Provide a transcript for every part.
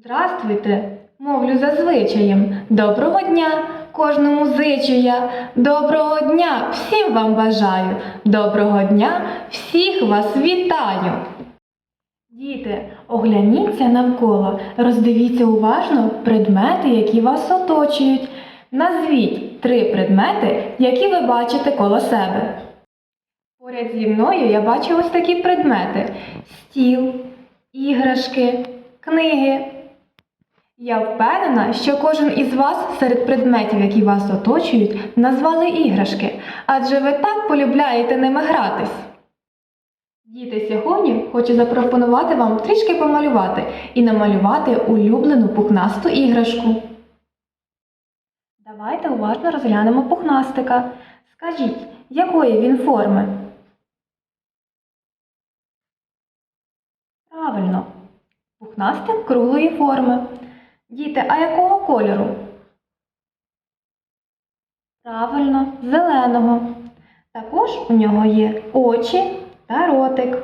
Здравствуйте, мовлю за звичаєм. Доброго дня кожному зичу я. Доброго дня всім вам бажаю. Доброго дня всіх вас вітаю. Діти, огляніться навколо, роздивіться уважно предмети, які вас оточують. Назвіть три предмети, які ви бачите коло себе. Поряд зі мною я бачу ось такі предмети: стіл, іграшки, книги. Я впевнена, що кожен із вас серед предметів, які вас оточують, назвали іграшки, адже ви так полюбляєте ними гратись. Діти, сьогодні хочу запропонувати вам трішки помалювати і намалювати улюблену пухнасту іграшку. Давайте уважно розглянемо пухнастика. Скажіть, якої він форми? Правильно, пухнастик круглої форми. Діти, а якого кольору? Правильно, зеленого. Також у нього є очі та ротик.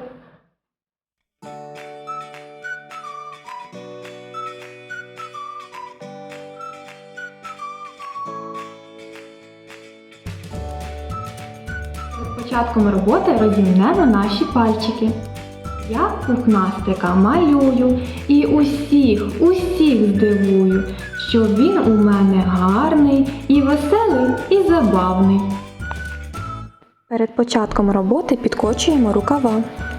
Початком роботи розімнемо наші пальчики. Я пухнастика малюю і усіх, усіх здивую, що він у мене гарний і веселий, і забавний. Перед початком роботи підкочуємо рукава,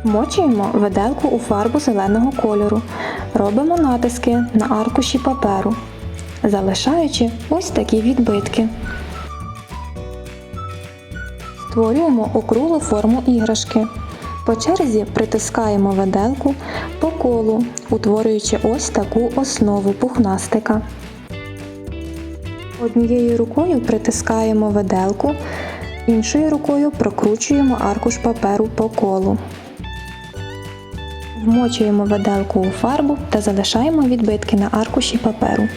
мочуємо виделку у фарбу зеленого кольору, робимо натиски на аркуші паперу, залишаючи ось такі відбитки. Створюємо округлу форму іграшки. По черзі притискаємо виделку по колу, утворюючи ось таку основу пухнастика. Однією рукою притискаємо виделку, іншою рукою прокручуємо аркуш паперу по колу. Вмочуємо виделку у фарбу та залишаємо відбитки на аркуші паперу.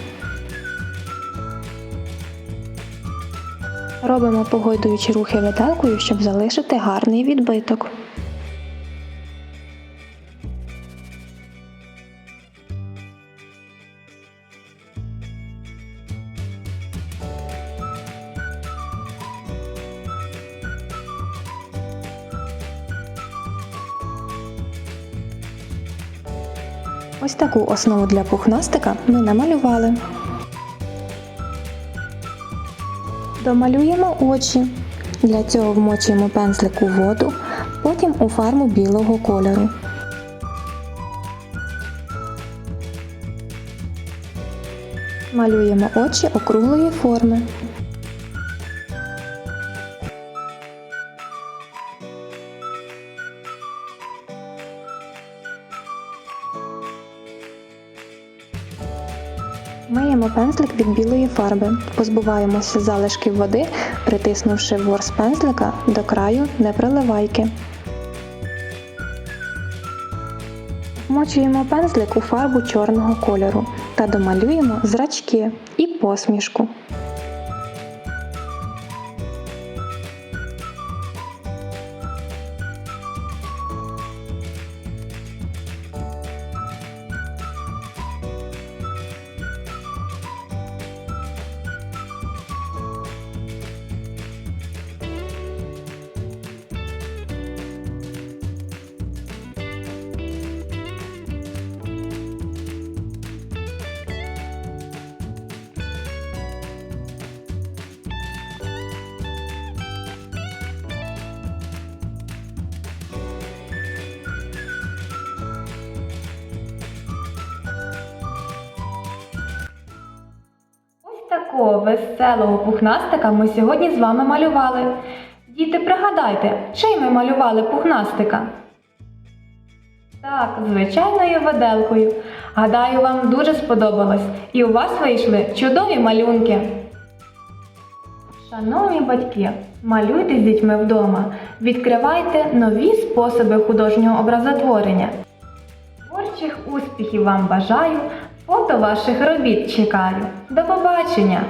Робимо погойдуючі рухи виделкою, щоб залишити гарний відбиток. Ось таку основу для пухнастика ми намалювали. Домалюємо очі. Для цього вмочуємо пензлик у воду, потім у фарбу білого кольору. Малюємо очі округлої форми. Миємо пензлик від білої фарби, позбуваємося залишків води, притиснувши ворс пензлика до краю непроливайки. Вмочуємо пензлик у фарбу чорного кольору та домалюємо зрачки і посмішку. Такого веселого пухнастика ми сьогодні з вами малювали. Діти, пригадайте, чим ми малювали пухнастика? Так, звичайною виделкою. Гадаю, вам дуже сподобалось, і у вас вийшли чудові малюнки. Шановні батьки, малюйте з дітьми вдома, відкривайте нові способи художнього образотворення. Творчих успіхів вам бажаю, фото ваших робіт чекаю. До побачення!